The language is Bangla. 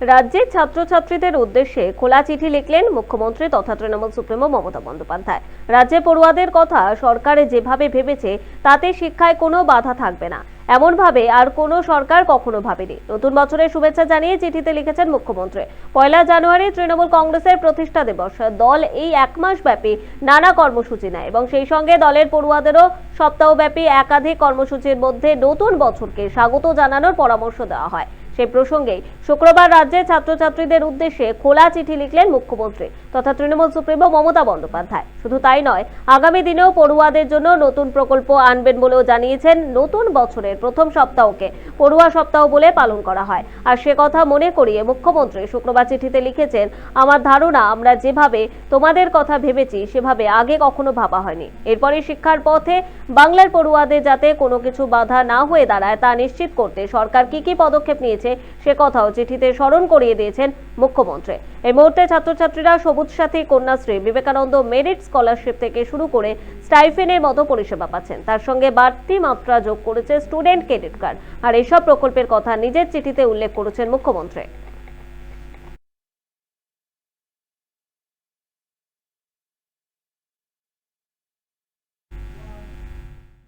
রাজ্যের ছাত্রছাত্রীদের উদ্দেশ্যে খোলা চিঠি লিখলেন মুখ্যমন্ত্রী তথা তৃণমূল সুপ্রিমো মমতা বন্দ্যোপাধ্যায়। রাজ্যে পড়ুয়াদের কথা সরকার যেভাবে ভেবেছে, তাতে শিক্ষায় কোনো বাধা থাকবে না। এমনভাবে আর কোনো সরকার কখনো ভাবেনি। নতুন বছরের শুভেচ্ছা জানিয়ে চিঠিতে লিখেছেন মুখ্যমন্ত্রী। পয়লা জানুয়ারি তৃণমূল কংগ্রেসের প্রতিষ্ঠা দিবস। দল এই এক মাস ব্যাপী নানা কর্মসূচি নেয় এবং সেই সঙ্গে দলের পড়ুয়াদেরও সপ্তাহব্যাপী একাধিক কর্মসূচির মধ্যে নতুন বছরকে স্বাগত জানানোর পরামর্শ দেওয়া হয়। সেই প্রসঙ্গে শুক্রবার রাজ্যে ছাত্রছাত্রীদের উদ্দেশ্যে খোলা চিঠি লিখলেন মুখ্যমন্ত্রী তথা তৃণমূল সুপ্রিমো মমতা বন্দ্যোপাধ্যায়। শুধু তাই নয়, আগামী দিনেও পড়ুয়াদের জন্য নতুন প্রকল্প আনবেন বলেও জানিয়েছেন নতুন বছরের প্রথম সপ্তাহকে পড়ুয়া সপ্তাহ বলে পালন করা হয়। আর সে কথা মনে করিয়ে মুখ্যমন্ত্রী শুক্রবার চিঠিতে লিখেছেন, আমার ধারণা, আমরা যেভাবে তোমাদের কথা ভেবেছি, সেভাবে আগে কখনো ভাবা হয়নি। এরপরে শিক্ষার পথে বাংলার পড়ুয়াদের যাতে কোনো কিছু বাধা না হয়ে দাঁড়ায় তা নিশ্চিত করতে সরকার কি কি পদক্ষেপ নিয়েছে সে কথাও চিঠিতে স্মরণ করিয়ে দিয়েছেন মুখ্যমন্ত্রী। এই মুহূর্তে ছাত্রছাত্রীরা সবুজ সাথী কন্যাশ্রী বিবেকানন্দ মেরিট স্কলারশিপ থেকে শুরু করে স্টাইফেনের মতো পরিষেবা পাচ্ছেন। তার সঙ্গে বাড়তি মাত্রা যোগ করেছে স্টুডেন্ট ক্রেডিট কার্ড। আর এসব প্রকল্পের কথা নিজের চিঠিতে উল্লেখ করেছেন মুখ্যমন্ত্রী।